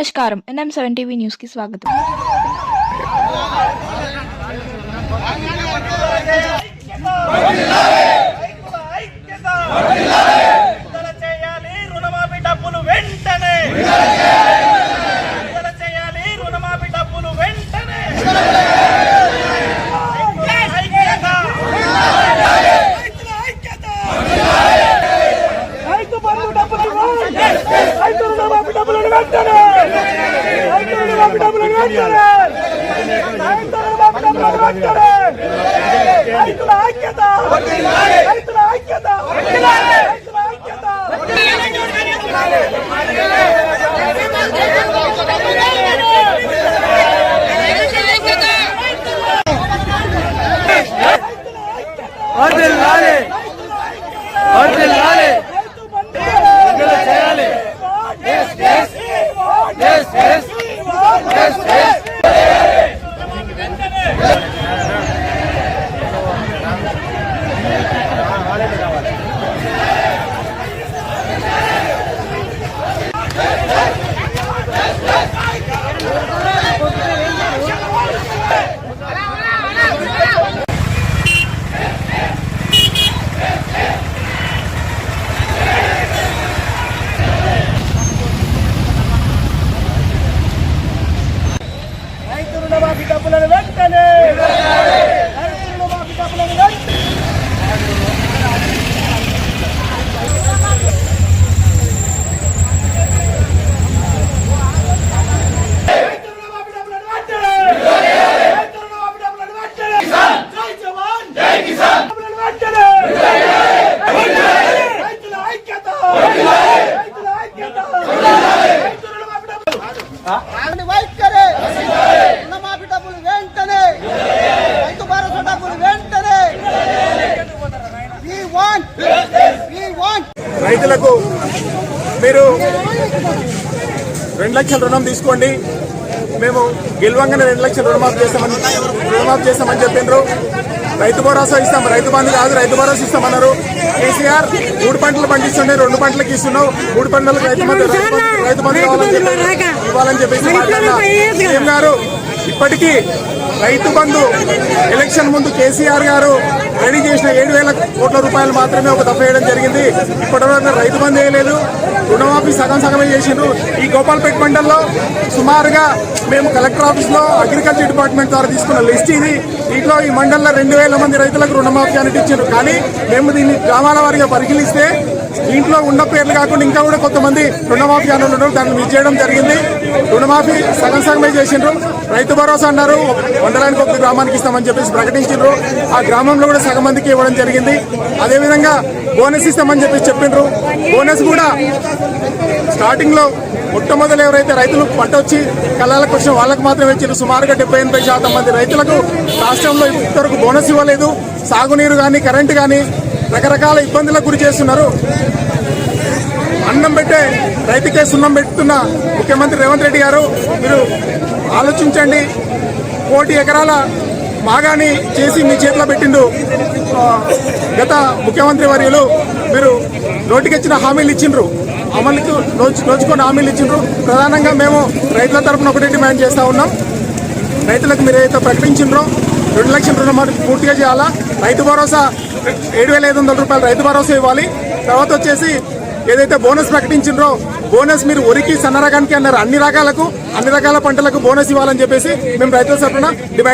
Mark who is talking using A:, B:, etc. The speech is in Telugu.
A: నమస్కారం. ఎన్ఎం సెవెన్ టీవీ న్యూస్కి స్వాగతం
B: వెంటనే విడుదల చేయాలి రుణమాఫీ డబ్బులు వెంటనే ఐక్యత! రైతుల ఐక్యత! రైతు బంధు డబ్బులను రైతు రుణమాఫీ డబ్బులను వెంటనే రైతు రుణమాఫీ డబ్బులను వెంటనే రైతు రుణమాఫీ డబ్బులను వెంటనే రైతుల ఐక్యత ఐక్యత
C: వర్ధిల్లాలి వర్ధిల్లాలి విడుదల చేయాలి Yes, yes. Yes, yes. Yes, yes.
B: రైతు రుణమాఫీ డబ్బులను వెంటనే రైతు రుణమాఫీ డబ్బులను వెంటనే రైతు రుణమాఫీ డబ్బులను వెంటనే రైతు రుణమాఫీ డబ్బులను వెంటనే జై జవాన్ జై కిసాన్ డబ్బులను వెంటనే రైతుల ఐక్యత రైతుల ఐక్యత రైతు రుణమాఫీ డబ్బులు
D: దాని వైఖరి రుణమాఫీ డబ్బులు వెంటనే రైతు భరోసా డబ్బులు వెంటనే We want, we want
E: రైతులకు మీరు రెండు లక్షల రుణం తీసుకోండి. మేము గెలవంగానే రెండు లక్షల రుణమాఫీ చేస్తామని రుణమాఫీ చేస్తామని చెప్పిండ్రు రైతు భరోసా ఇస్తాం. రైతు బంధు కాదు రైతు భరోసా ఇస్తామన్నారు. కేసీఆర్ మూడు పంటలు పండిస్తుండే రెండు పంటలకు ఇస్తున్నావు. మూడు పంటలకు రైతు బంధు రైతు బంధు- ఇవ్వాలని చెప్పేసి సీఎం గారు ఇప్పటికీ రైతు బంధు ఎలక్షన్ ముందు కేసీఆర్ గారు రెడీ చేసిన ఏడు వేల కోట్ల రూపాయలు మాత్రమే ఒక దఫ వేయడం జరిగింది. ఇప్పటివరకు రైతు బంద్ వేయలేదు. రుణమాఫీ సగం సగమే చేసిండ్రు. ఈ గోపాల్పేట మండలంలో సుమారుగా మేము కలెక్టర్ ఆఫీస్లో అగ్రికల్చర్ డిపార్ట్మెంట్ ద్వారా తీసుకున్న లిస్ట్ ఇది. దీంట్లో ఈ మండలంలో రెండు వేల మంది రైతులకు రుణమాఫీ అనిపించారు ఇచ్చారు కానీ మేము దీన్ని గ్రామాల వారిగా పరిశీలిస్తే దీంట్లో ఉన్న పేర్లు కాకుండా ఇంకా కూడా కొంతమంది రుణమాఫీ అని ఉన్నారు. దాన్ని మిస్ చేయడం జరిగింది. రుణమాఫీ సగం సగమే చేసిండ్రు. రైతు భరోసా అన్నారు. మండలానికి ఒక గ్రామానికి ఇస్తామని చెప్పేసి ప్రకటించిండ్రు. ఆ గ్రామంలో కూడా సగం మందికి ఇవ్వడం జరిగింది. అదేవిధంగా బోనస్ ఇస్తామని చెప్పేసి చెప్పిండ్రు. బోనస్ కూడా స్టార్టింగ్లో మొట్టమొదలు ఎవరైతే రైతులు పంట వచ్చి కళ్ళాలకు వచ్చిన వాళ్ళకు మాత్రమే ఇచ్చారు సుమారుగా డెబ్బై ఎనభై శాతం మంది రైతులకు రాష్ట్రంలో ఇంతవరకు బోనస్ ఇవ్వలేదు. సాగునీరు కానీ కరెంటు కానీ రకరకాల ఇబ్బందులకు గురి చేస్తున్నారు. అన్నం పెట్టే రైతుకే సున్నం పెడుతున్న ముఖ్యమంత్రి రేవంత్ రెడ్డి గారు మీరు ఆలోచించండి. కోటి ఎకరాల మాగాని చేసి మీ చేతిలో పెట్టిండు గత ముఖ్యమంత్రి వర్యులు. మీరు నోటికిచ్చిన హామీలు ఇచ్చిండ్రు. అమలుకు నోచు నోచుకొని హామీలు ఇచ్చిండ్రు. ప్రధానంగా మేము రైతుల తరపున ఒకటి డిమాండ్ చేస్తూ ఉన్నాం. రైతులకు మీరు ఏదైతే ప్రకటించిండ్రో రెండు లక్షల రుణమాఫీ పూర్తిగా చేయాలా? రైతు భరోసా ఏడు వేల ఐదు వందల రూపాయలు రైతు భరోసా ఇవ్వాలి. తర్వాత వచ్చేసి ఏదైతే బోనస్ ప్రకటించిండ్రో బోనస్ మీరు ఉరికి సన్న రకానికి అన్నారు. అన్ని రకాలకు అన్ని రకాల పంటలకు బోనస్ ఇవ్వాలని చెప్పేసి మేము రైతుల తరఫున డిమాండ్